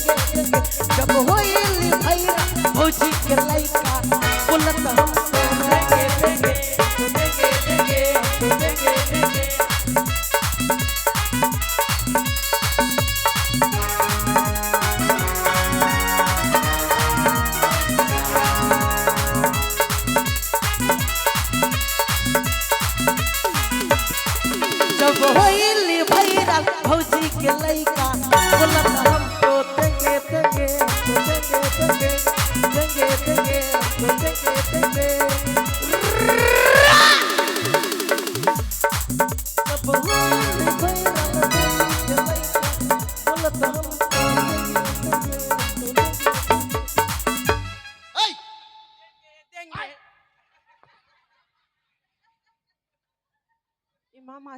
देंगे देंगे जब होइली भैया भौजी के लइका बोलत हमको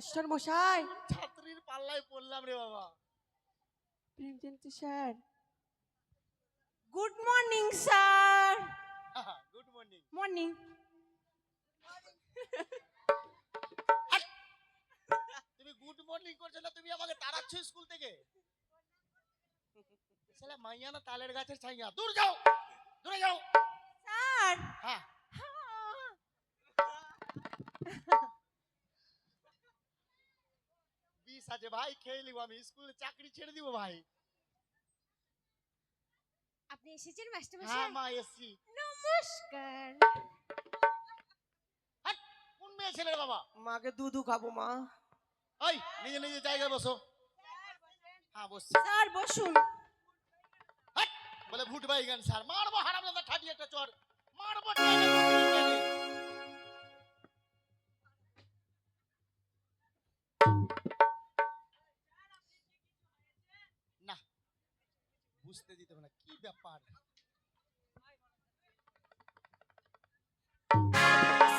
মাস্টার মশাই। ছাত্রীর পাল্লায় পড়লাম রে বাবা। Premjayanti sir. Good morning sir good morning morning তুমি গুড মর্নিং করছ না তুমি আমাকে তাড়াচ্ছ স্কুল থেকে? শালা মাইয়া না তালের গাছের ছাইয়া। দূর যাও দূরে যাও। স্যার হ্যাঁ। বিষ আছে ভাই খেয়ে নিব আমি। স্কুলে চাকরি ছেড়ে দিব ভাই। আপনি এসেছেন মাস্টার হ্যাঁ মশাই মা এসছি। নমস্কার। কোন মেয়ে ছেলে বাবা? মাকে দুধু খাব মা। ওই নিজে নিজে জায়গায় বসো। হ্যাঁ বসছি। স্যার বসুন। হাট! বলে ভুট ভাই গান স্যার? মারবো হারাম দাদা ঠাটি একটা চর। মারবো বুঝতে দিতে হবে না কি ব্যাপার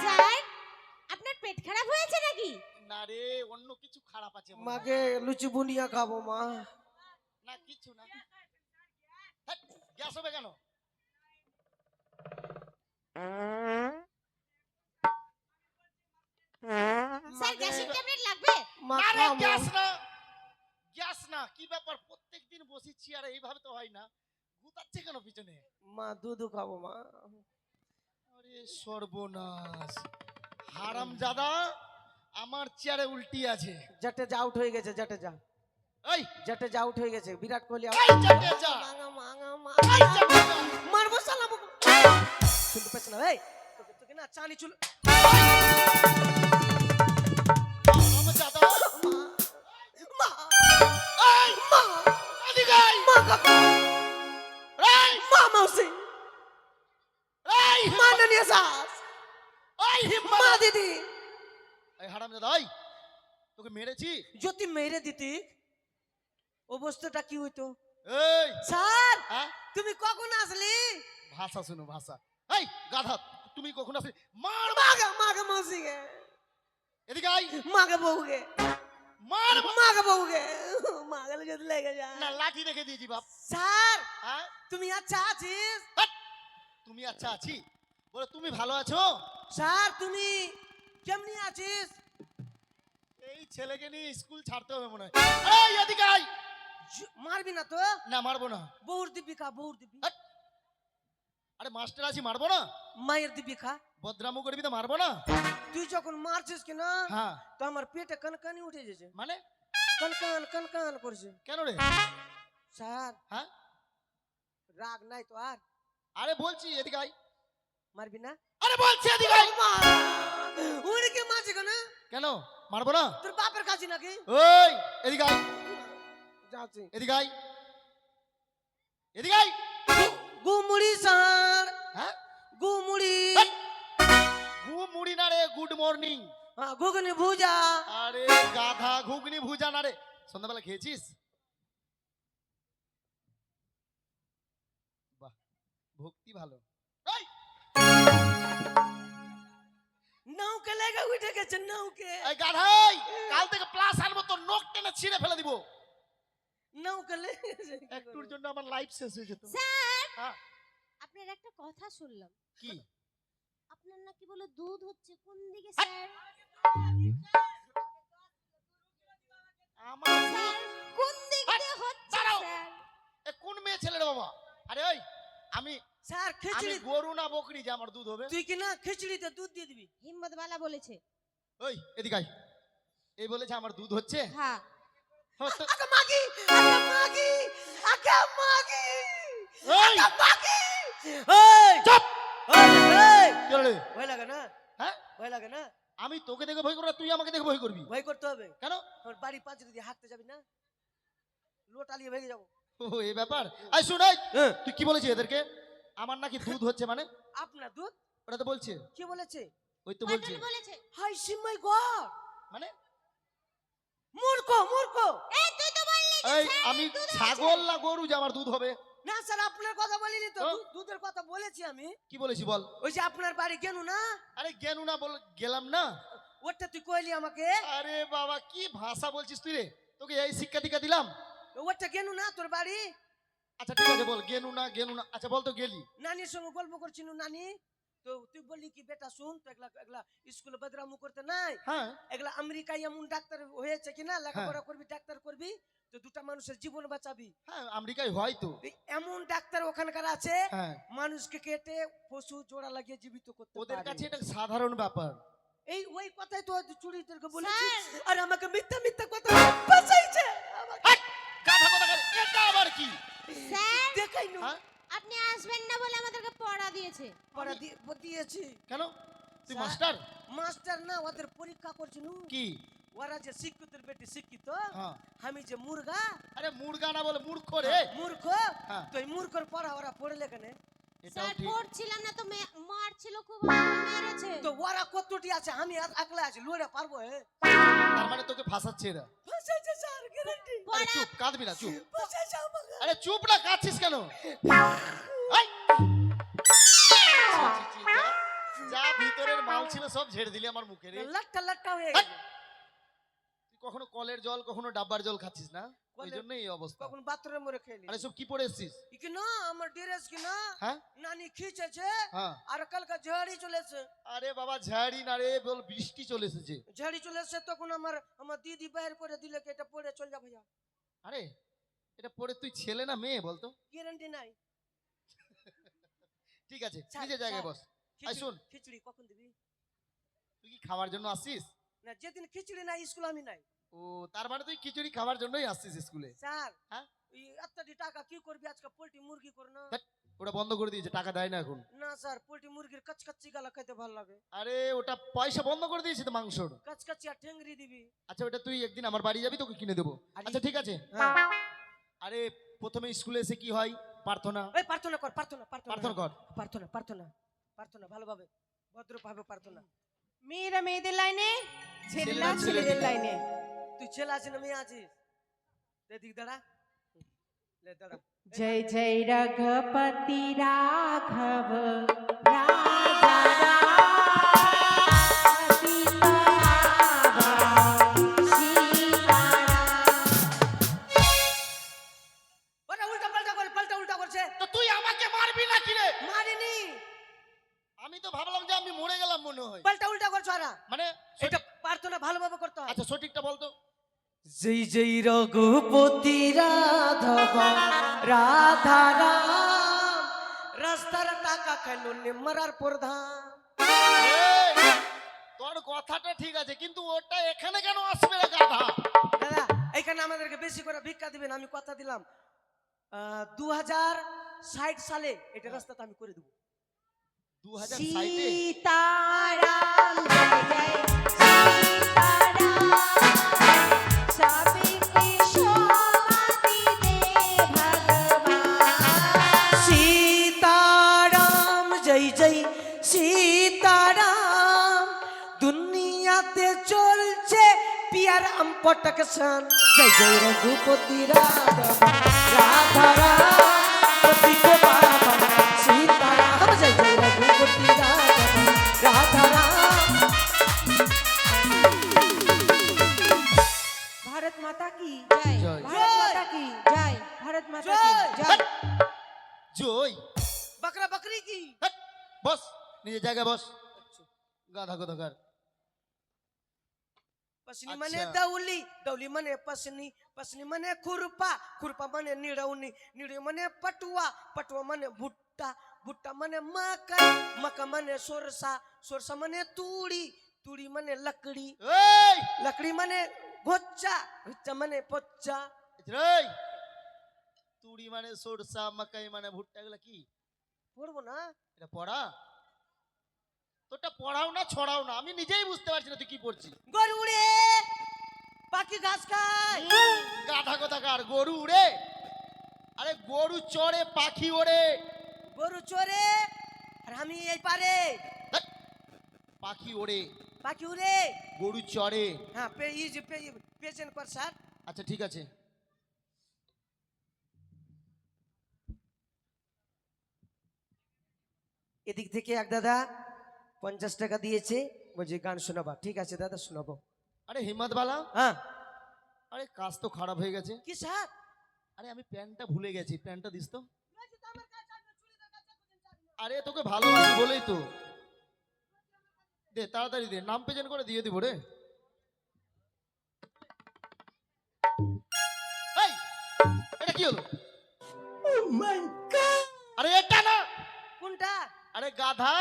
স্যার আপনার পেট খারাপ হয়েছে নাকি? না রে অন্য কিছু খারাপ আছে মনে হয়। মাকে লুচি বুনিয়া খাব মা। না কিছু না। হাট! গ্যাস হবে কেন? স্যার গ্যাসের ট্যাবলেট লাগবে? মা আরে খাব গ্যাস না। বসিছি আর এইভাবে তো হয় না। গুতাচ্ছে কেন পিছনে? মা দুধু খাব মা। আরে সর্বনাশ। হারাম জাদা আমার চেয়ারে উল্টি আছে। জাটেজা আউট হয়ে গেছে জাটেজা এই! জাটেজা আউট হয়ে গেছে বিরাট কোহলি এই জাডেজা, মাগা মাগা মা এই জাডেজা। মারবো সালা শুনতে পাচ্ছ না এই! তোকে তোকে না চানি চুল। জাদা। মা মা। এদিকে আয়। মা কাকা এই, মা দিদি। এই হারাম জাদা, এই, তোকে মেরেছি? যদি মেরে দিতি অবস্থাটা কি হইতো? এই! স্যার হ্যাঁ? তুমি কখন আসলি? ভাষা শুনো ভাষা। এই গাধা তুমি কখন আসলে? মার মাগা মাগা মাউসি গে। এদিকে আই মাগা বউ গে। মার মাগা বউ গে মাগা যদি লেগে না যায় লাঠি রেখে দিয়েছি বাপ স্যার হ্যাঁ তুমি আচ্ছা আছিস! তুমি আচ্ছা আছি বলে তুমি ভালো আছো স্যার তুমি কেমনি আছিস এই ছেলেকে নিয়ে স্কুল ছাড়তে হবে মনে হয়। এই এদিকে মারবি না তো? না মারবো না। বউর দিবি খা বউর দিবি! আরে মাস্টার আছি মারবো না? মায়ের দিবি খা। বদরামু করবি তো মারবো না? তুই যখন মারছিস কি না হ্যাঁ। তো আমার পেটে কনকানি উঠে গেছে মানে? কনকান কনকান করছে। কেন রে? স্যার। হ্যাঁ? রাগ নাই তো আর। আরে বলছি এদিকে আই মারবি না? আরে বলছি এদিকে আই উড়কে মারছে কেন? কেন? মারবো না? তোর বাপের কাছে নাকি? ওই এদিকে আই যাচ্ছি। এদিকে আই এদিকে আই গুমুড়ি স্যার। হ্যাঁ? গুমুড়ি। হাট! মুড়ি না রে গুড মর্নিং। ঘুগনি ভুজা। আরে গাধা ঘুগনি ভুজা না রে। সন্ধ্যাবেলা খেয়েছিস? বাহ ভক্তি ভালো। নৌকে লেগে উঠে গেছে নৌকে। এই গাধাই কাল থেকে প্লাস আনব তোর নখ টেনে ছিঁড়ে ফেলে দিব। নৌকে লেগে একটুর জন্য আমার লাইফ শেষ হয়ে যেত স্যার হ্যাঁ। আপনার একটা কথা শুনলাম। কি? আপনার নাকি বলে দুধ হচ্ছে? কোন দিকে স্যার? আমার স্যার কোন দিক হচ্ছে স্যার? এ কোন মেয়ে স্যার আমি খিচড়ি গরু না বকরি যে আমার দুধ হবে। তুই কি না খিচড়িতে দুধ দিয়ে দিবি? হিম্মতওয়ালা বলেছে। ওই এদিকে আয়। এই বলেছে আমার দুধ হচ্ছে? হ্যাঁ। মাগি আগে মাগি আগে মাগি এই, মাগি। এই চুপ! এই, এই কি ভয় লাগে না? হ্যাঁ? ভয় লাগে না? আমি তোকে দেখে ভয় করব তুই আমাকে দেখে ভয় করবি। ভয় করতে হবে। কেন? তোর বাড়ি পাঁচ যদি হাঁটতে যাবি না লোটালিয়ে ভেঙে যাব। ও এই ব্যাপার আই তুই কি বলেছিস এদেরকে? আমার নাকি দুধ হচ্ছে মানে? আপনার দুধ? ওটা তো বলছে। কি বলেছে? ওই তো বলছে। বলেছে। হাই সিমাই গড! মানে? মূর্খ মূর্খ! এই তুই তো বললি আমি ছাগল না গরু যে আমার দুধ হবে। না স্যার আপনার কথা বলিনি তো? দুধের কথা বলেছি আমি। কি বলেছি বল? ওই যে আপনার বাড়ি গেনু না? আরে গেনু না বল গেলাম না। ওটা তুই কইলি আমাকে? আরে বাবা কি ভাষা বলছিস তুই রে? তোকে এই শিক্ষা দীক্ষা দিলাম। ওটা গেনু না তোর বাড়ি? আচ্ছা ঠিক আছে বল গেনু না গেনু না। আচ্ছা বল তো গেলি। নানির সঙ্গে গল্প করছিল নানি। তো তুই বললি কি বেটা শুন তো এগুলা এগুলা স্কুলে বদরামু করতে নাই? হ্যাঁ। আমেরিকায় এমন ডাক্তার হয়েছে কিনা লেখাপড়া করবি ডাক্তার করবি তো দুটা মানুষের জীবন বাঁচাবি। হ্যাঁ আমেরিকায় হয় তো। এমন ডাক্তার ওখানকার আছে হ্যাঁ। মানুষকে কেটে পশু জোড়া লাগিয়ে জীবিত করতে ওদের কাছে এটা সাধারণ ব্যাপার। এই ওই কথাই তো চুরিদেরকে বলেছি। আর আমাকে মিথ্যা মিথ্যা কথা বাঁচাইছে! গাধা কোথাকার, এটা আবার কি? দেখাই নো। হ্যাঁ? আপনি আসবেন না বলে আমাদেরকে পড়া দিয়েছে। পড়া দিয়ে দিয়েছি। কেন? তুই মাস্টার? মাস্টার না ওদের পরীক্ষা করছিল কি? ওরা যে শিক্ষিতের বেটি শিক্ষিত হ্যাঁ। আমি যে মুরগা। আরে মুরগা না বলে মূর্খ রে। মূর্খ? তুই তো এই মূর্খর পড়া ওরা পড়লে কেন? স্যার ঠিক। পড়ছিলাম না তো মারছিল খুব মেরেছে। তো ওরা কতটি আছে? আমি আর আকলা আছি লড়ে পারব হে তার মানে তোকে ফাঁসাচ্ছে এরা। ফাঁসাইছে স্যার গ্যারান্টি আরে চুপ কাঁদবি না চুপ। ফাঁসাইছে আমাকে। আরে চুপ না কাঁদছিস কেন? এই! যা- ভিতরের মাল ছিল সব ঝেড়ে দিলি আমার মুখে রে। লাট্টা লাট্টা হয়ে! তুই কখনো কলের জল কখনো ডাব্বার জল খাচ্ছিস না? ওই কলের- জন্য এই অবস্থা। কখন বাথরুমে মরে খেলি। আরে সব কি কি না আমার ড্রেস কি না? হ্যাঁ? নানি খিচেছে হ্যাঁ। আর কালকে ঝাড়ি চলেছে আরে বাবা ঝাড়ি না রে বল বৃষ্টি চলে এসেছে। ঝাড়ি চলেছে তখন আমার আমার দিদি বাইর করে দিলে কি এটা পড়ে চল যা ভাইয়া। আরে এটা পড়ে তুই ছেলে না মেয়ে বলতো গ্যারান্টি নাই। ঠিক আছে স্যার, নিজের জায়গায় বস। খিচুড়ি- শোন। খিচুড়ি কখন দিবি? তুই কি খাওয়ার জন্য আসছিস না যেদিন খিচুড়ি নাই স্কুল আমি নাই। ও তার মানে তুই খিচুড়ি খাওয়ার জন্যই আসছিস স্কুলে? স্যার হ্যাঁ? এই এতটি টাকা কি করবি আজকে? পোল্ট্রি মুরগি কর না ওটা বন্ধ করে দিয়েছে টাকা দেয় না এখন। না স্যার পোল্ট্রি মুরগির কচকচ্চি গালা খেতে ভালো লাগে। আরে ওটা পয়সা বন্ধ করে দিয়েছে তো মাংসর কচকচ্চি আর ঠেংরি দিবি। আচ্ছা ওটা তুই একদিন আমার বাড়ি যাবি তোকে কিনে দেবো। আচ্ছা ঠিক আছে। হ্যাঁ। আরে প্রথমে স্কুলে এসে কি হয়? প্রার্থনা। ওই প্রার্থনা কর প্রার্থনা প্রার্থনা। কর। প্রার্থনা প্রার্থনা প্রার্থনা ভালোভাবে ভদ্রভাবে প্রার্থনা। মেয়েরা মেয়েদের লাইনে ছেলেরা ছেলেদের লাইনে। তুই ছেলে আছিস না মেয়ে আছিস। দেখ দাঁড়া। দাঁড়া। জয় জয় রঘপতি রাঘব আমি তো ভাবলাম যে আমি মরে গেলাম মনে হয়। পাল্টা উল্টা করছ মানে এটা প্রার্থনা ভালোভাবে করতে হয়। আচ্ছা সঠিকটা বলতো। জয় জয় রঘুপতি রাধব রাধা রাম রাস্তার টাকা খাইলো নিম্মরার প্রধান? তোর কথাটা ঠিক আছে কিন্তু ওটা এখানে কেন আসবে রে গাধা? দাদা এইখানে আমাদেরকে বেশি করে ভিক্ষা দিবেন আমি কথা দিলাম। দু হাজার ষাট সালে এটা রাস্তাটা আমি করে দেবো। দু হাজার সাইটে সীতারাম দুনিয়াতে চলছে পিয়ারাম পটকশন। জয় জয় রঘুপতি রাধব রাধা রাম पसनी मने दौली दौली मने पसनी पसनी मने खुरपा खुरपा मने निरौनी निरौ मने पटुआ पटुआ मने भुट्टा भुट्टा मने मकई मकई मने सोरसा सोरसा मने तूड़ी तूड़ी मने लकड़ी ए लकड़ी मने गोच्चा गोच्चा मने पोच्चा रे तूड़ी मने सोरसा मकई मने भुट्टा गला की पढ़बो ना এটা পড়া তোটা পড়াও না ছড়াও না আমি নিজেই বুঝতে পারছি না তুই কি পড়ছিস গরু পাখি ঘাস খায়? গাধা কোথাকার গরু উড়ে। আরে গরু চড়ে পাখি ওড়ে। গরু চোরে আর আমি এই পারে। পাখি ওড়ে। পাখি উড়ে। গরু চড়ে। হ্যাঁ পে ইজ পে পেশেন্ট কর স্যার। আচ্ছা ঠিক আছে। এদিক থেকে এক দাদা পঞ্চাশ টাকা দিয়েছে। বলছি গান শোনাবা। ঠিক আছে দাদা শোনাবো। আরে হিম্মত বালা হ্যাঁ। আরে কাজ তো খারাপ হয়ে গেছে। কি স্যার? আরে আমি প্যান্টটা ভুলে গেছি। প্যান্টটা দিস তো। আরে তোকে ভালোবাসি বলেই তো। দে তাড়াতাড়ি দে নাম প্রেজেন্ট করে দিয়ে দিব রে। এই, এটা কি হলো? আরে এটা না। কোনটা? আরে গাধা।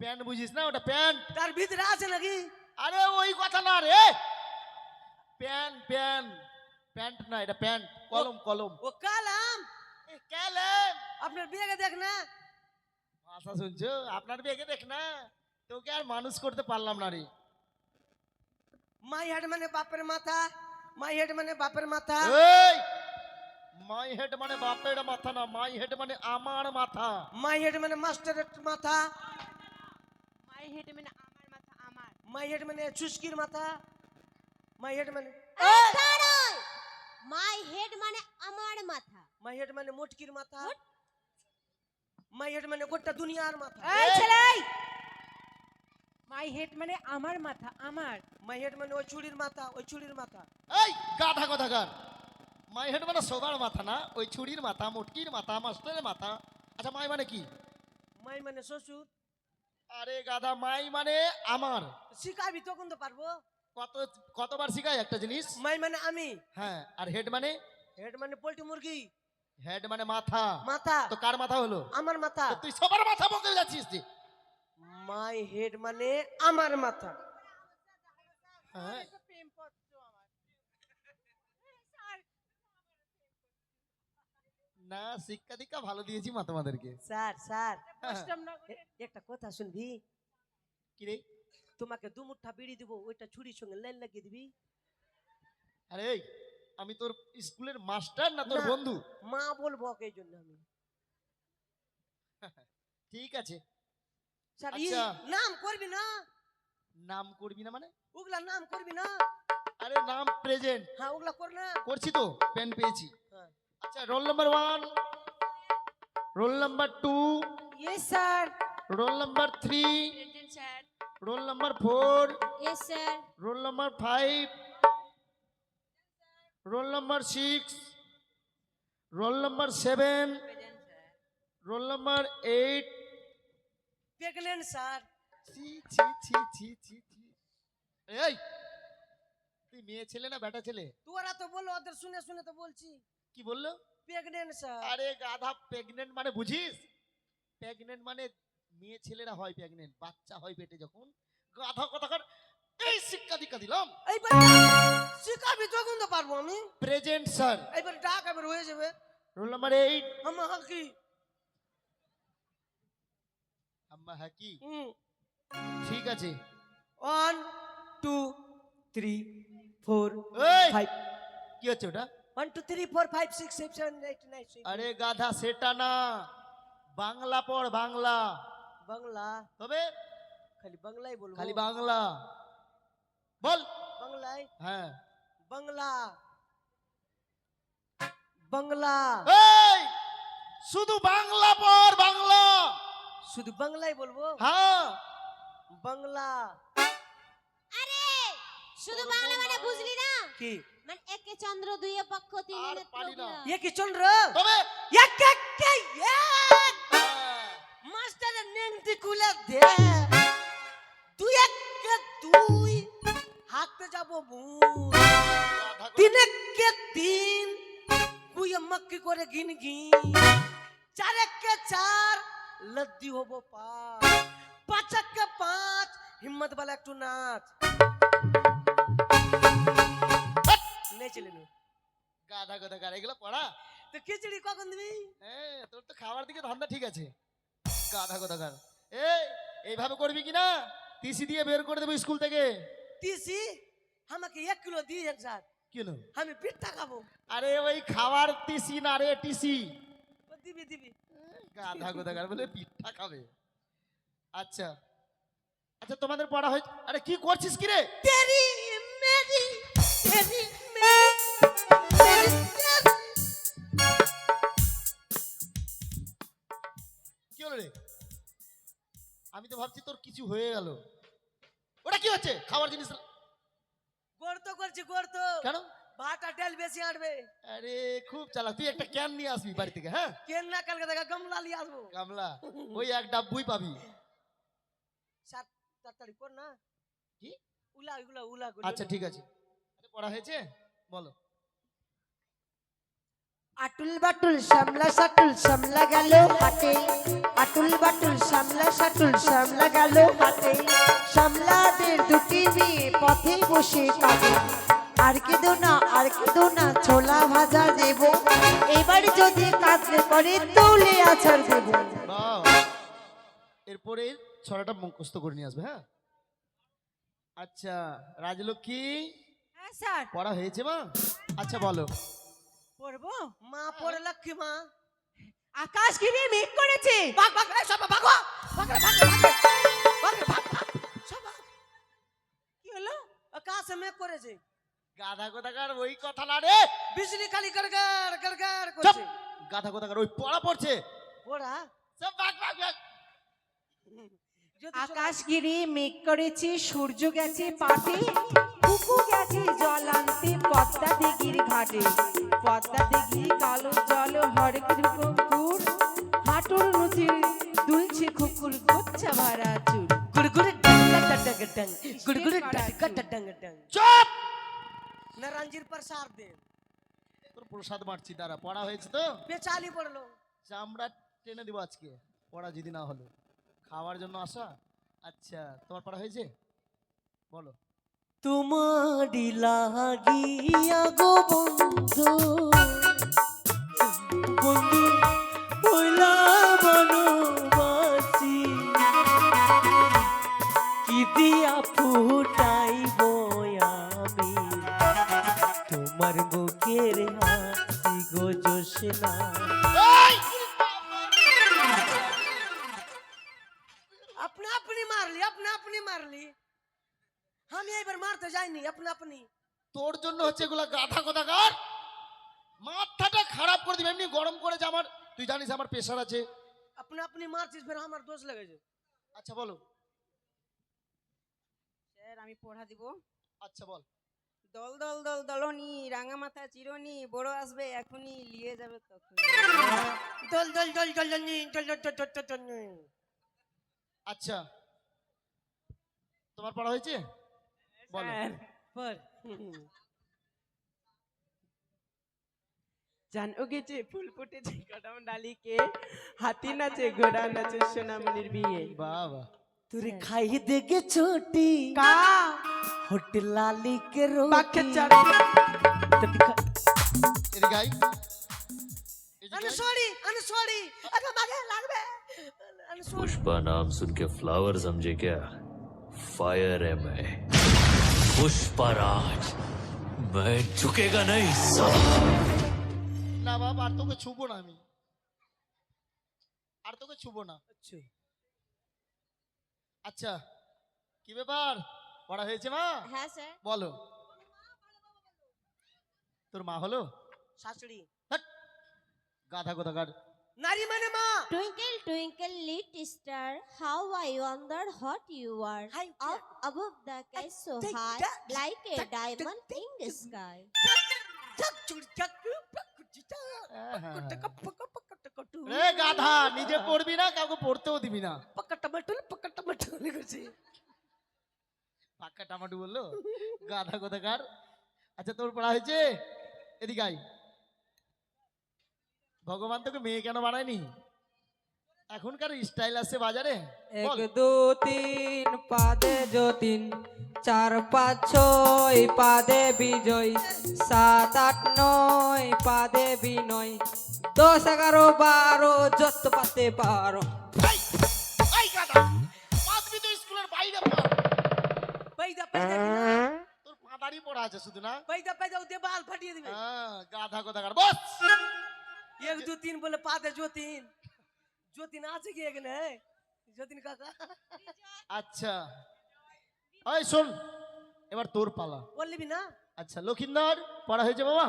প্যান্ট বুঝিস না ওটা প্যান্ট। তার ভিতরে আছে নাকি? আরে ওই কথা না রে। প্যান্ট প্যান্ট প্যান্ট না এটা প্যান্ট কলম কলম ও কালাম। এ, কলম। আপনার বিয়েকে দেখ না। ভাষা শুনছো? আপনার বেগে দেখ না। তোকে আর মানুষ করতে পারলাম না রে। মাই হেড মানে বাপের মাথা। মাই হেড মানে বাপের মাথা। এই! মাই হেড মানে বাপের মাথা না মাই হেড মানে আমার মাথা। মাই হেড মানে মাস্টারের মাথা। মাই হেড মানে আমার মাথা আমার। মাই হেড মানে চুস্কির মাথা। মাই হেড মানে? মাই হেড মানে আমার মাথা। মাই হেড মানে মোটকির মাথা। মাই হেড মানে গোটা দুনিয়ার মাথা। এই ছেলে মাই হেড মানে আমার মাথা আমার। মাই হেড মানে ওই চুড়ির মাথা ওই চুড়ির মাথা। এই গাধা কথাকার মাই হেড মানে সবার মাথা না ওই ছুরির মাথা মুটকির মাথা মাস্টারের মাথা। আচ্ছা মাই মানে কি? মাই মানে শ্বশুর। আরে গাধা মাই মানে আমার। শিখাবি তখন তো পারব কত কতবার শিখাই একটা জিনিস? মাই মানে আমি। হ্যাঁ আর হেড মানে? হেড মানে পোল্ট্রি মুরগি। হেড মানে মাথা। মাথা। তো কার মাথা হলো? আমার মাথা। তুই সবার মাথা বকে যাচ্ছিস যে। মাই হেড মানে আমার মাথা। হ্যাঁ। না শিক্ষা দীক্ষা ভালো দিয়েছি মা তোমাদেরকে। Sir sir. একটা কথা শুনবি? কি রে? তোমাকে দু মুঠা বিড়ি দিব ওইটা ছুরির সঙ্গে লাইন লাগিয়ে দিবি। আরে এই আমি তোর স্কুলের মাস্টার না তোর বন্ধু? মা বলব এই জন্য আমি। ঠিক আছে। স্যার আচ্ছা। নাম করবি না? নাম করবি না মানে? ওগুলা নাম করবি না? আরে নাম প্রেজেন্ট। হ্যাঁ ওগুলা কর না। করছি তো পেন পেয়েছি। হ্যাঁ। আচ্ছা roll number one roll number two yes sir roll number three roll number four roll number five roll number six roll number seven present sir roll number eight pregnant sir ছি ছি ছি ছি ছি ছি এই তুই মেয়ে ছেলে না বেটা ছেলে? তোরা তো বলো ওদের শুনে শুনে তো বলছি। কি বলল? প্রেগনেন্ট স্যার আরে গাধা প্রেগনেন্ট মানে বুঝিস? প্রেগনেন্ট মানে মেয়ে ছেলেরা হয় প্রেগনেন্ট বাচ্চা হয় পেটে যখন গাধা কথাকার এই শিক্ষা দীক্ষা দিলাম। এইবার শিখাবি তখন তো পারব আমি? প্রেজেন্ট স্যার এইবার ডাক এবার হয়ে যাবে। রোল নাম্বার এইট আমার হাকি। আম্মা হাকি? হুম। ঠিক আছে। One two three four five কি হচ্ছে ওটা? One two three four five six seven eight nine আরে গাধা সেটা না। বাংলা পড় বাংলা। বাংলা তবে খালি বাংলাই বলব খালি বাংলা বল বাংলায় হ্যাঁ বাংলা বাংলা এই শুধু বাংলা পড় বাংলা শুধু বাংলাই বলব হ্যাঁ বাংলা আরে শুধু বাংলা মানে বুঝলি না কি মানে একে চন্দ্র দুইয়ে পক্ষ তিনে আর নেত্র পারি না। গুলা। এ কি চন্দ্র তবে এক এক কে এক হ্যাঁ, মাস্টারের নেংটি খুলে দে। দুই এককে দুই হাঁকতে যাব তিন এককে তিন তুই মক্কি করে গিন গিন চার এককে চার লদ্দি হব পাঁচ। পাঁচ এককে পাঁচ হিম্মত বলে একটু নাচ। নেছিলে নু। গাধা গাধা গাড়া এগুলো পড়া? তো খিচুড়ি কখন দিবি? হ্যাঁ তোর তো খাওয়ার দিকে ধান্দা ঠিক আছে। গাধা কোথাকার এই এইভাবে করবি কি না? টিসি দিয়ে বের করে দেবো স্কুল থেকে। তিসি? আমাকে এক কিলো দিয়ে এক স্যার কি হলো আমি পিঠটা খাব। আরে ওই খাওয়ার টিসি না রে টিসি দিবি দিবি। গাধা কোথাকার বলে পিঠা খাবে। আচ্ছা। আচ্ছা তোমাদের পড়া হয় আরে কি করছিস কি রে? তেরি মেরি তেরি মেরি হলো রে আমি তো ভাবছি তোর কিছু হয়ে গেল। ওটা কি হচ্ছে? খাবার জিনিস গোড় তো করছি গোড় তো। কেন? ভাত আর ডাল বেশি আনবে। আরে খুব চালাক। তুই একটা ক্যান নিয়ে আসবি বাড়ি থেকে হ্যাঁ? কেন না কালকে দেখা গামলা নিয়ে আসব। গামলা। ওই এক ডাব্বুই পাবি। সাত তাড়াতাড়ি কর না। কি? উলা উলা উলা আচ্ছা ঠিক আছে। পড়া হয়েছে? বলো। আটুল বাটুল সামলা সাটুল সামলা গেল হাটে। আটুল বাটুল সামলা সাটুল সামলা গেল হাটে। সামলাদের দুটি মেয়ে পথে বসে কাঁদে আর কেঁদো না আর কেঁদো না ছোলা ভাজা দেব। এবার যদি কাজলে করে তৌলে আছাড় দেব। এরপরে ছড়াটা মুখস্থ করে নিয়ে আসবে হ্যাঁ? আচ্ছা রাজলক্ষ্মী? হ্যাঁ স্যার। পড়া হয়েছে মা? আচ্ছা বলো। পড়ব? মা পড়ে লক্ষ্মী মা। আকাশ ঘিরে মেঘ করেছে। ভাগ ভাগ এই সব ভাগ ভাগ ভাগ ভাগ ভাগ ভাগ রে, ভাগ, ভাগ। সব কি হলো? আকাশ মেঘ করেছে। গাধা কোথাকার ওই কথা না রে। বিজলি খালি গড়গড় গড়গড় চুপ। করছে। গাধা কোথাকার ওই পড়া পড়ছে। পড়া? সব ভাগ ভাগ ভাগ যদি আকাশ ঘিরে মেঘ করেছে সূর্য গেছে পাটে কুকু গেছে জল আনতে পদ্মা দিঘির ঘাটে। পদ্মা দিঘির কালো জল হরেক রকম কুর হাঁটুর নথির দুলছে খুকুর গোচ্ছা ভরা চুল গুড়গুড়ি প্রসাদ দে। তোর প্রসাদ মারছি দাঁড়া পড়া হয়েছে তো? বেচালি পড়ল। চামড়া টেনে দিব আজকে পড়া যদি না হলো। খাওয়ার জন্য আসা? আচ্ছা তোমার পড়া হয়েছে? বলো। তোমারি লাগিয়া গো বন্ধু। বন্ধু বইলা বনবাসি কি দিয়া ফুটাই আমি? তোমার বুকের হাসি গো জোসনা। আপনা আপনি মারলি, আপনা আপনি মারলি। আমি এবার মারতে যাইনি আপনি আপনি। তোর জন্য হচ্ছে এগুলা গাধা কোথাকার মাথাটা খারাপ করে দিবে এমনি গরম করেছে আমার তুই জানিস আমার প্রেশার আছে। আপনি আপনি মারছিস ফের আমার দোষ লেগেছে। আচ্ছা বলো। স্যার আমি পড়া দিব। আচ্ছা বল। দল দল দল দলনি রাঙা মাথা চিরনি বড় আসবে এখনই লিয়ে যাবে তখন দল দল দল দলনি দল দল দল দল আচ্ছা। তোমার পড়া হয়েছে? বলো পর জান উগেছে ফুল ফুটেছে কদম ডালিকে হাতি নাচে ঘোড়া নাচে সোনামনির বিয়ে বাবা তুরে খাই দেগে ছোটি का होटल लाली के रोटी পাখে চড়ে এর গাই I'm sorry, I'm sorry. अरे मगे लागबे. I'm sorry. पुष्पा नाम सुन के फ्लावर समझे क्या फायर है मैं पुष्पराज मैं झुकेगा नहीं साला না বাবা আর তোকে ছুবো না আমি আর তোকে ছুবো না আচ্ছা কি ব্যাপার পড়া হয়েছে মা হ্যাঁ স্যার বলো তোর মা হলো सासड़ी হাট! গাধা কোথাকার নারী মানে মা। Twinkle twinkle lit star how I wonder what you are up above the case so high like a diamond in the sky রে গাধা নিজে পড়বি না কাউকে পড়তেও দিবি না। পাকা টমাটুল পাকা টমাটুল করছি পাক্কা টামাটু বলল? গাধা কোথাকার? আচ্ছা তোর পড়া হয়েছে? এদিকে আয়। ভগবান তোকে মেয়ে কেন বানায়নি? এখনকার স্টাইল আছে বাজারে এক দু তিন পাদে যতীন চার পাঁচ ছয় পাদে বিজয় সাত আট নয় পাদে বিনয় দশ এগারো বারো যত পাতে পারো। স্কুলের তোর পাঁদারি পড়া আছে শুধু না? পয়দা পয়দা ওতে বাল ফাটিয়ে দিবে। হ্যাঁ গাধা কথা বস! এক দু তিন বলে পাতে যতীন যতীন আছে কি এখানে যতীন কাকা আচ্ছা ওই শোন এবার তোর পালা বললিবি না আচ্ছা লক্ষিন্দর পড়া হয়েছে বাবা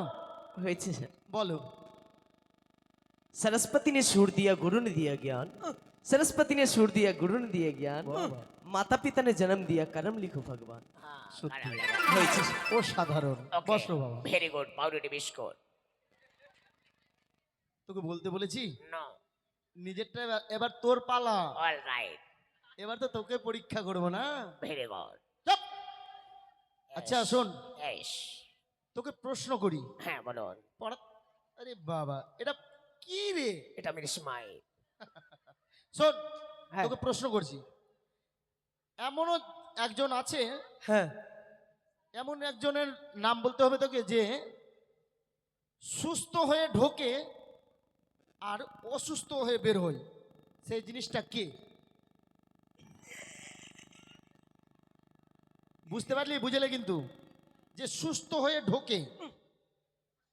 হয়েছে স্যার বলো सरस्वती ने सुर दिया गुरु ने दिया ज्ञान सरस्वती ने सुर दिया गुरु ने दिया ज्ञान माता पिता ने जन्म दिया कर्म लिखो भगवान সত্যি হয়েছে স্যার। অসাধারণ বসো বাবা ভেরি গুড পাউরুটি বিস্কুট তোকে বলতে বলেছি? নো নিজেরটা এবার- এবার তোর পালা। অল রাইট এবার তো তোকে পরীক্ষা করব না? ভেরি গুড আচ্ছা শোন। তোকে প্রশ্ন করি। হ্যাঁ বলুন। পড়া আরে বাবা এটা কি রে? এটা আমি স্মাইল শোন হ্যাঁ। তোকে প্রশ্ন করছি। এমনও একজন আছে হ্যাঁ। এমন একজনের নাম বলতে হবে তোকে যে সুস্থ হয়ে ঢোকে আর অসুস্থ হয়ে বের হয় সেই জিনিসটা কে? বুঝতে পারলি? বুঝলে কিন্তু? যে সুস্থ হয়ে ঢোকে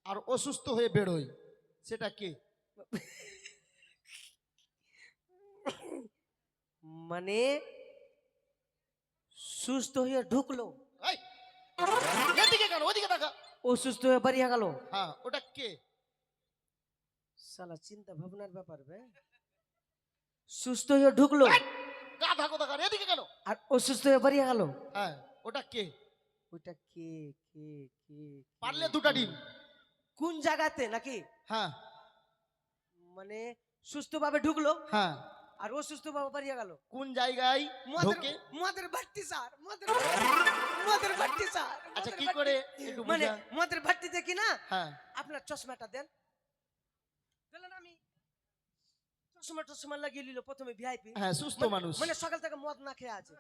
আর অসুস্থ হয়ে বের হয় সেটা কে? মানে সুস্থ হয়ে ঢুকলো। ওদিকে দেখা। অসুস্থ হয়ে বাড়িয়া গেল হ্যাঁ ওটা কে? সালা চিন্তা ভাবনার ব্যাপার বে। সুস্থ হয়ে ঢুকলো। গাধা কোথাকার এদিকে কেন? আর অসুস্থ হয়ে বাড়িয়া গেল। হ্যাঁ ওটা কে? ওইটা কে কে কে পারলে দুটা ডিম। কোন জায়গাতে নাকি? হ্যাঁ। মানে সুস্থভাবে ঢুকলো। হ্যাঁ। আর অসুস্থ ভাবে বাড়িয়া গেল। কোন জায়গায় ঢোকে? মদের ভাট্টি স্যার মদের মদের ভাট্টি স্যার আচ্ছা কি করে? মানে মদের ভাট্টিতে কি না? হ্যাঁ। আপনার চশমাটা দেন দিলেন আমি চশমা টশমা লাগিয়ে নিল প্রথমে ভিআইপি হ্যাঁ সুস্থ মানুষ। মানে সকাল থেকে মদ না খেয়ে আছে।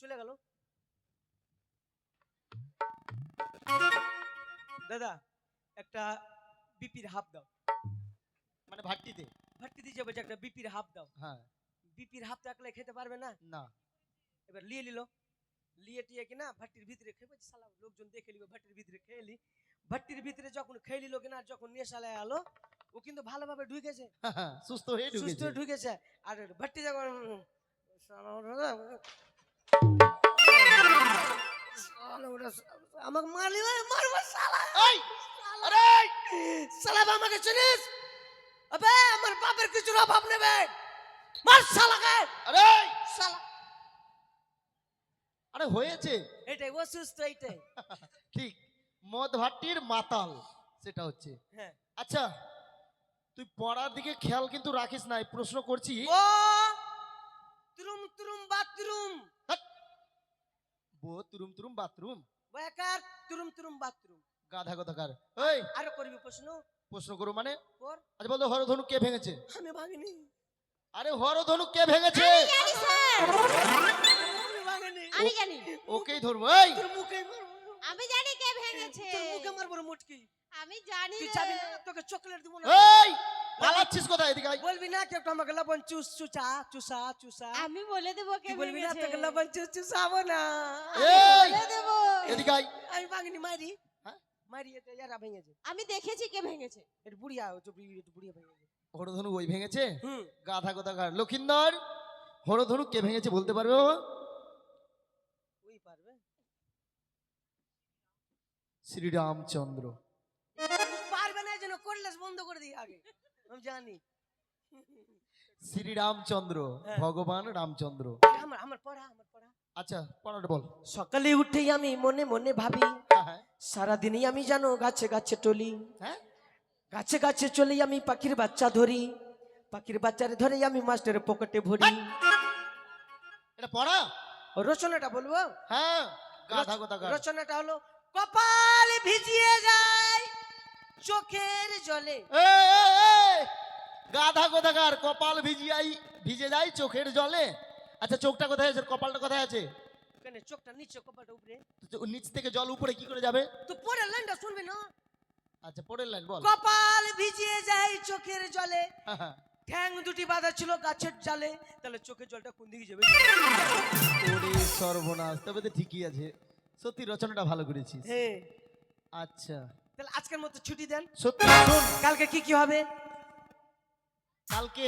চলে গেল। দাদা একটা বিপির হাফ দাও। মানে ভাট্টিতে দিয়ে বলছে একটা বিপির হাফ দাও। হ্যাঁ। বিপির হাফ তো একলাই খেতে পারবে না? না। এবার লিয়ে নিল। লিয়ে টিয়ে কিনা ভাট্টির ভিতরে খেয়ে সালা লোকজন দেখে নিবে ভাট্টির ভিতরে খেয়ে লি। ভাট্টির ভিতরে যখন খেয়ে নিল কিনা যখন নেশালায় আলো ও কিন্তু ভালোভাবে ঢুকেছে। সুস্থ হয়ে ঢুকেছে। সুস্থ ঢুকেছে। আর ভাট্টি যখন আমাকে মারলি মারবো শালা। আরে শালা আমাকে চিনিস? আবে আমার বাপের কিছুর অভাব নেবে মার শালাকে। আরে শালা। আরে হয়েছে। এটাই অসুস্থ এইটাই। ঠিক। মদ ভাট্টির মাতাল সেটা হচ্ছে। হ্যাঁ। আচ্ছা তুই পড়ার দিকে খেয়াল কিন্তু রাখিস না প্রশ্ন করছি। ও তুরুম তুরুম বাথরুম। বো তুরুম তুরুম বাথরুম। বেকার তুরুম তুরুম বাথরুম। গাধা কথাকার এই আরও করবি প্রশ্ন? প্রশ্ন করো মানে? কর। আচ্ছা বলতো হরধনু কে ভেঙেছে? আমি ভাঙিনি। আরে হরধনু কে ভেঙেছে? আমি জানি ওকেই ধরবো এই। তোর মুখে আমি জানি কে ভেঙেছে। তোর মুখে মারবো মুটকি। আমি জানি তুই। যাবি না তোকে চকলেট দিব না। এই পালাচ্ছিস কোথায় এদিকে আয়। বলবি না কি একটু আমাকে লবণ চুস চুচা চুসা চুসা আমি বলে দেবো কে বলবি না ভেঙেছে। তোকে লবণ চুস চুসাবো না। এই বলে দেবো। এদিকে আয়। আমি মারি। হ্যাঁ? মারি এটা ইয়ারা ভেঙেছে। আমি দেখেছি কে ভেঙেছে। এটা বুড়িয়া হচ্ছে এটা বুড়িয়া ভেঙেছে। হরধনু ওই ভেঙেছে? হুম। গাধা কোথাকার লক্ষিন্দর হরধনু কে ভেঙেছে বলতে পারবে বাবা? ওই পারবে। শ্রীরামচন্দ্র। যেন করলেস বন্ধ করে দিই আগে। আমি জানি। শ্রীরামচন্দ্র হ্যাঁ। ভগবান রামচন্দ্র। আমার আমার পড়া আমার পড়া। আচ্ছা পড়াটা বল। সকালে উঠেই আমি মনে মনে ভাবি হ্যাঁ, হ্যাঁ। সারাদিনই আমি জানো গাছে গাছে টলি। হ্যাঁ? গাছে গাছে চলে আমি পাখির বাচ্চা ধরি। পাখির বাচ্চারে ধরে আমি মাস্টারের পকেটে ভরি। এটা পড়া? রচনাটা বলব? হ্যাঁ রচনাটা হলো কপাল ভিজিয়ে যায়। চোখের জলে। গাধা কোথাকার? কপাল ভিজিয়াই ভিজে যায় চোখের জলে। আচ্ছা চোখটা কোথায় আছে? কপালটা কোথায় আছে? ওখানে চোখটা নিচে কপালটা উপরে। নিচ থেকে জল উপরে কি করে যাবে? তো পরের লাইনটা শুনবি না? আচ্ছা পরের লাইন বল। কপাল ভিজিয়ে যায় চোখের জলে। ঠ্যাং দুটি বাঁধা ছিল গাছের জালে। তাহলে চোখের জলটা কোন দিকে যাবে? ওরে সর্বনাশ তবে তো ঠিকই আছে। সত্যি রচনাটা ভালো করেছিস। হ্যাঁ। আচ্ছা। তাহলে আজকের মতো ছুটি দেন। সত্যি কালকে কি কি হবে? কালকে